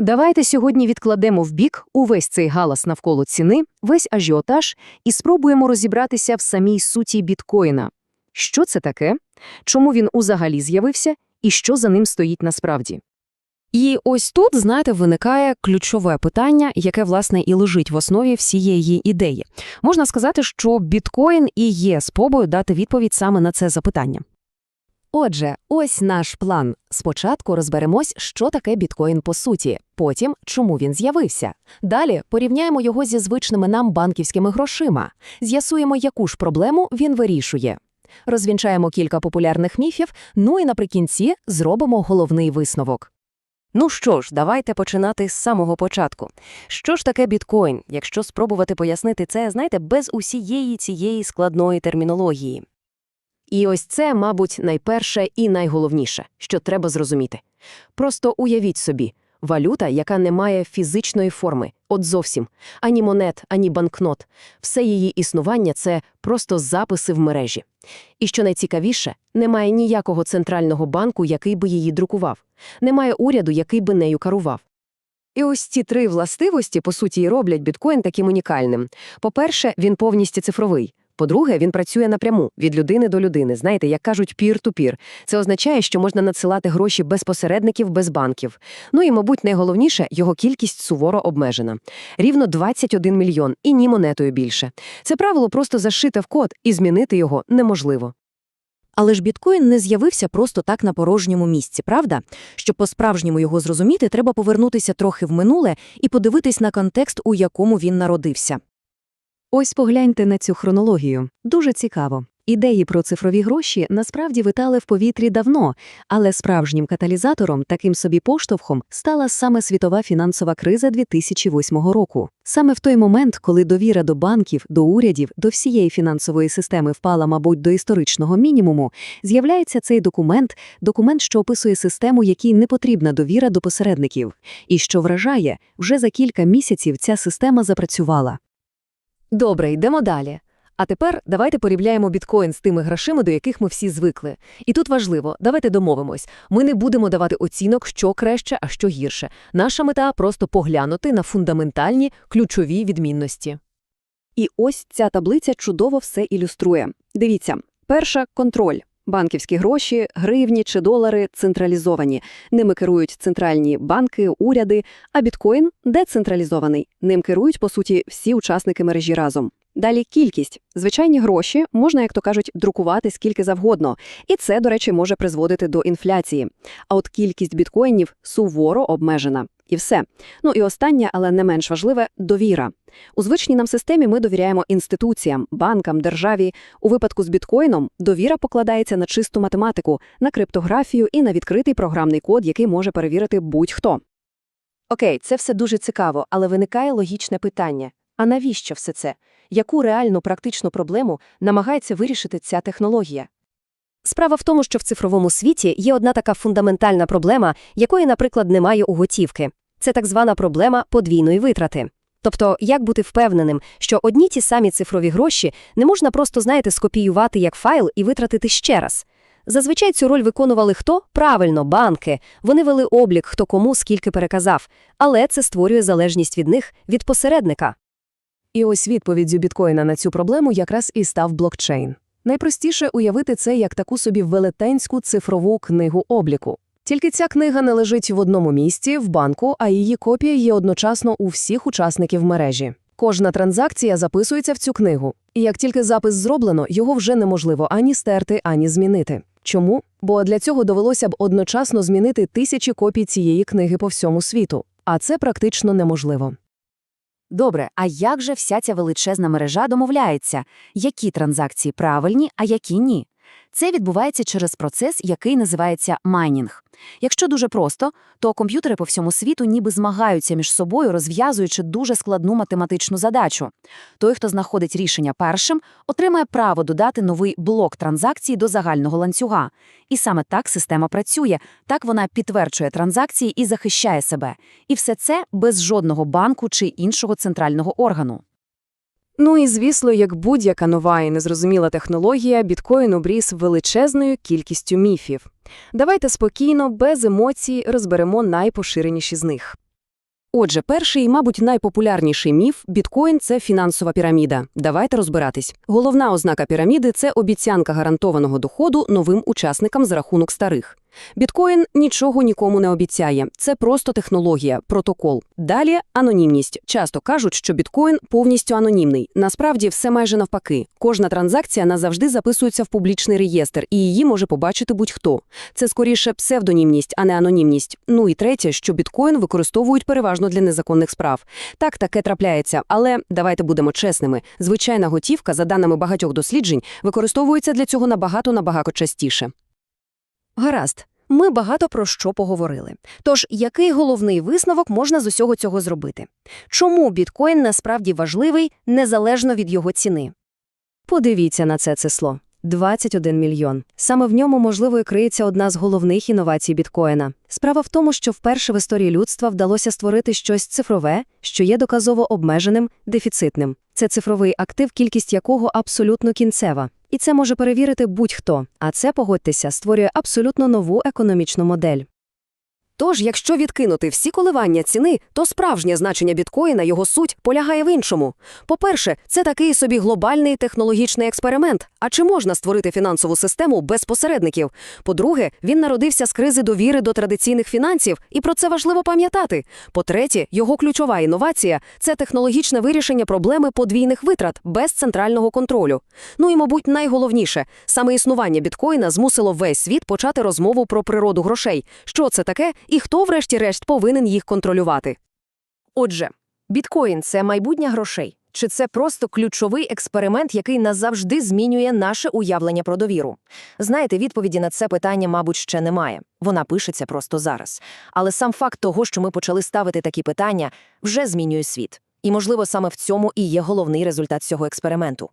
Давайте сьогодні відкладемо в бік увесь цей галас навколо ціни, весь ажіотаж і спробуємо розібратися в самій суті біткоїна. Що це таке? Чому він узагалі з'явився? І що за ним стоїть насправді? І ось тут, знаєте, виникає ключове питання, яке, власне, і лежить в основі всієї ідеї. Можна сказати, що біткоін і є спробою дати відповідь саме на це запитання. Отже, ось наш план. Спочатку розберемось, що таке біткоін по суті, потім, чому він з'явився. Далі порівняємо його зі звичними нам банківськими грошима, з'ясуємо, яку ж проблему він вирішує. Розвінчаємо кілька популярних міфів, ну і наприкінці зробимо головний висновок. Ну що ж, давайте починати з самого початку. Що ж таке біткоін, якщо спробувати пояснити це, знаєте, без усієї цієї складної термінології? І ось це, мабуть, найперше і найголовніше, що треба зрозуміти. Просто уявіть собі, валюта, яка не має фізичної форми, от зовсім, ані монет, ані банкнот. Все її існування – це просто записи в мережі. І що найцікавіше, немає ніякого центрального банку, який би її друкував. Немає уряду, який би нею керував. І ось ці три властивості, по суті, і роблять біткоін таким унікальним. По-перше, він повністю цифровий. По-друге, він працює напряму, від людини до людини. Знаєте, як кажуть, пір-ту-пір. Це означає, що можна надсилати гроші без посередників, без банків. Ну і, мабуть, найголовніше, його кількість суворо обмежена. Рівно 21 мільйон, і ні монетою більше. Це правило просто зашите в код, і змінити його неможливо. Але ж біткоін не з'явився просто так на порожньому місці, правда? Щоб по-справжньому його зрозуміти, треба повернутися трохи в минуле і подивитись на контекст, у якому він народився. Ось погляньте на цю хронологію. Дуже цікаво. Ідеї про цифрові гроші насправді витали в повітрі давно, але справжнім каталізатором, таким собі поштовхом, стала саме світова фінансова криза 2008 року. Саме в той момент, коли довіра до банків, до урядів, до всієї фінансової системи впала, мабуть, до історичного мінімуму, з'являється цей документ, документ, що описує систему, якій не потрібна довіра до посередників. І що вражає, вже за кілька місяців ця система запрацювала. Добре, йдемо далі. А тепер давайте порівняємо біткоін з тими грошима, до яких ми всі звикли. І тут важливо, давайте домовимось. Ми не будемо давати оцінок, що краще, а що гірше. Наша мета просто поглянути на фундаментальні ключові відмінності. І ось ця таблиця чудово все ілюструє. Дивіться, перша – контроль. Банківські гроші, гривні чи долари централізовані. Ними керують центральні банки, уряди, а біткоін децентралізований. Ним керують, по суті, всі учасники мережі разом. Далі кількість. Звичайні гроші можна, як то кажуть, друкувати скільки завгодно. І це, до речі, може призводити до інфляції. А от кількість біткоїнів суворо обмежена. І все. Ну і останнє, але не менш важливе – довіра. У звичній нам системі ми довіряємо інституціям, банкам, державі. У випадку з біткоїном довіра покладається на чисту математику, на криптографію і на відкритий програмний код, який може перевірити будь-хто. Окей, це все дуже цікаво, але виникає логічне питання. А навіщо все це? Яку реальну практичну проблему намагається вирішити ця технологія? Справа в тому, що в цифровому світі є одна така фундаментальна проблема, якої, наприклад, немає у готівки. Це так звана проблема подвійної витрати. Тобто, як бути впевненим, що одні ті самі цифрові гроші не можна просто, знаєте, скопіювати як файл і витратити ще раз. Зазвичай цю роль виконували хто? Правильно, банки. Вони вели облік, хто кому скільки переказав. Але це створює залежність від них, від посередника. І ось відповіддю біткоїна на цю проблему якраз і став блокчейн. Найпростіше уявити це як таку собі велетенську цифрову книгу обліку. Тільки ця книга не лежить в одному місці, в банку, а її копія є одночасно у всіх учасників мережі. Кожна транзакція записується в цю книгу. І як тільки запис зроблено, його вже неможливо ані стерти, ані змінити. Чому? Бо для цього довелося б одночасно змінити тисячі копій цієї книги по всьому світу. А це практично неможливо. Добре, а як же вся ця величезна мережа домовляється? Які транзакції правильні, а які ні? Це відбувається через процес, який називається майнінг. Якщо дуже просто, то комп'ютери по всьому світу ніби змагаються між собою, розв'язуючи дуже складну математичну задачу. Той, хто знаходить рішення першим, отримає право додати новий блок транзакцій до загального ланцюга. І саме так система працює, так вона підтверджує транзакції і захищає себе. І все це без жодного банку чи іншого центрального органу. Ну і звісно, як будь-яка нова і незрозуміла технологія, біткоін обріс величезною кількістю міфів. Давайте спокійно, без емоцій розберемо найпоширеніші з них. Отже, перший, і, мабуть, найпопулярніший міф – біткоін – це фінансова піраміда. Давайте розбиратись. Головна ознака піраміди – це обіцянка гарантованого доходу новим учасникам за рахунок старих. Біткоін нічого нікому не обіцяє. Це просто технологія, протокол. Далі – анонімність. Часто кажуть, що біткоін повністю анонімний. Насправді все майже навпаки. Кожна транзакція назавжди записується в публічний реєстр, і її може побачити будь-хто. Це скоріше псевдонімність, а не анонімність. Ну і третє, що біткоін використовують переважно для незаконних справ. Так, таке трапляється, але давайте будемо чесними. Звичайна готівка, за даними багатьох досліджень, використовується для цього набагато-набагато частіше. Гаразд. Ми багато про що поговорили. Тож, який головний висновок можна з усього цього зробити? Чому біткоін насправді важливий, незалежно від його ціни? Подивіться на це число. 21 мільйон. Саме в ньому, можливо, і криється одна з головних інновацій біткоїна. Справа в тому, що вперше в історії людства вдалося створити щось цифрове, що є доказово обмеженим, дефіцитним. Це цифровий актив, кількість якого абсолютно кінцева. І це може перевірити будь-хто. А це, погодьтеся, створює абсолютно нову економічну модель. Тож, якщо відкинути всі коливання ціни, то справжнє значення біткоїна, його суть, полягає в іншому. По-перше, це такий собі глобальний технологічний експеримент. А чи можна створити фінансову систему без посередників? По-друге, він народився з кризи довіри до традиційних фінансів, і про це важливо пам'ятати. По-третє, його ключова інновація – це технологічне вирішення проблеми подвійних витрат без центрального контролю. Ну і, мабуть, найголовніше – саме існування біткоїна змусило весь світ почати розмову про природу грошей. Що це таке і хто, врешті-решт, повинен їх контролювати? Отже, біткоін – це майбутнє грошей? Чи це просто ключовий експеримент, який назавжди змінює наше уявлення про довіру? Знаєте, відповіді на це питання, мабуть, ще немає. Вона пишеться просто зараз. Але сам факт того, що ми почали ставити такі питання, вже змінює світ. І, можливо, саме в цьому і є головний результат цього експерименту.